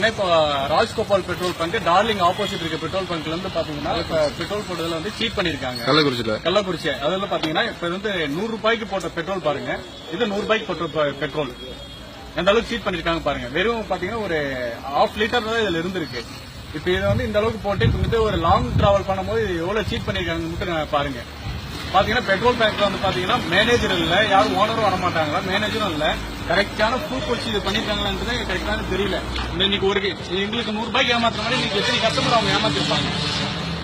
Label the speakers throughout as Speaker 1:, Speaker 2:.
Speaker 1: ஏன்னா இப்போ Rajgopal petrol bunk darling opposite இருக்க பெட்ரோல் பங்க்ல இருந்து பாத்தீங்கன்னா இப்ப பெட்ரோல் போட்டதுல வந்து சீட் பண்ணிருக்காங்க.
Speaker 2: கள்ளக்குறிச்சியில.
Speaker 1: கள்ளக்குறிச்சி. அதுல பாத்தீங்கன்னா இப்ப வந்து நூறு ரூபாய்க்கு போட்ட பெட்ரோல் பாருங்க. இது நூறு ரூபாய்க்கு போட்ட பெட்ரோல். எந்த அளவுக்கு சீட் பண்ணிருக்காங்க பாருங்க. வெறும் பாத்தீங்கன்னா ஒரு ஹாஃப் லிட்டர் தான் இதுல இருந்திருக்கு. இப்ப இதை வந்து இந்த அளவுக்கு போட்டு ஒரு லாங் டிராவல் பண்ணும்போது எவ்வளவு சீட் பண்ணிருக்காங்க மட்டும் பாருங்க. பாத்தீங்கன்னா பெட்ரோல் பேங்க்ல வந்து பாத்தீங்கன்னா மேனேஜர் இல்ல யாரும் ஓனரும் வர மாட்டாங்களா மேனேஜரும் இல்ல. கரெக்டான ப்ரூஃப் வச்சு இது பண்ணிருக்காங்களான்றது கரெக்டான தெரியல. இன்னைக்கு ஒரு எங்களுக்கு நூறு ரூபாய்க்கு ஏமாத்துற மாதிரி இன்னைக்கு எத்தனை கஸ்டமர் அவங்க ஏமாத்திருப்பாங்க?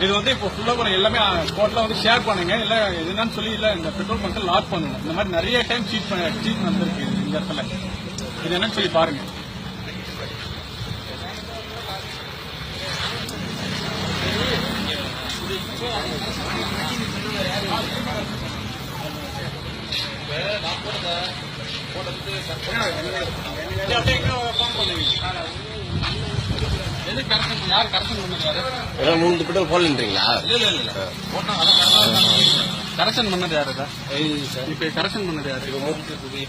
Speaker 1: இது வந்து இப்போ ஃபுல்லா கூட எல்லாமே கோர்ட்ல வந்து ஷேர் பண்ணுங்க. இல்ல என்னன்னு சொல்லி இல்ல இந்த பெட்ரோல் பங்க் லாக் பண்ணுங்க. இந்த மாதிரி நிறைய டைம் சீட் பண்ண சீட் வந்திருக்கு இந்த இடத்துல. இது என்னன்னு சொல்லி பாருங்க. Thank you.
Speaker 2: ஏதாவது மூணு பெட்ரோல் போடலன்றீங்களா
Speaker 1: இல்ல இல்ல கரெக்ஷன் பண்ணது யாரு? இப்ப கரெக்ஷன் பண்ணது யாரு?
Speaker 2: இப்ப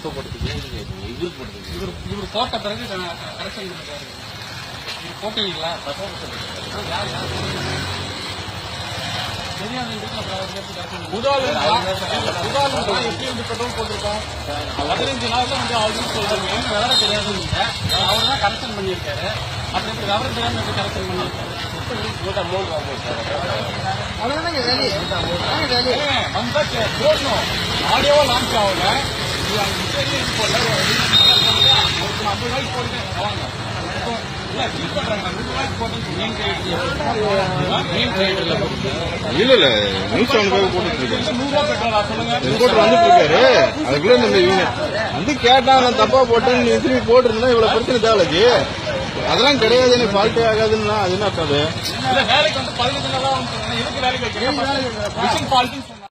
Speaker 2: போட்டதுக்கு இவருக்கு போட்டதுக்கு
Speaker 1: இவர் இவர் போட்ட பிறகு கரெக்ஷன் பண்ணது யாரு? இவர் போட்டீங்களா? யார் யார்? தெரியாது இந்த வீட்டுல எப்படி வந்து பெட்ரோல் போட்டிருக்கோம் பதினஞ்சு நாள்ல வந்து ஆல்ரெடி சொல்றாங்க விவரம் தெரியாதுன்னு அவர் தான் கரெக்ஷன் பண்ணியிருக்காரு அப்புறம் இப்படி விவரம் தெரியாம எப்படி கரெக்ஷன் பண்ணியிருக்காரு வந்தா போடணும் ஆடியோவா லான்ச் ஆகல. போடல ஒரு ஐம்பது ரூபாய்க்கு போடுங்க வாங்க இல்ல இல்ல.
Speaker 2: நியூஸ் செவனுக்காக போட்டுட்டு
Speaker 1: சொல்லுங்க
Speaker 2: ரிப்போர்ட் வந்துட்டு இருக்காரு அதுக்குள்ள நம்ம இவங்க வந்து கேட்டா நான் தப்பா போட்டேன்னு நீ திரும்பி போட்டிருந்தா இவ்வளவு பிரச்சனை தேவைக்கு அதெல்லாம் கிடையாது எனக்கு ஃபால்ட்டே ஆகாதுன்னா அது என்ன அர்த்தம் அது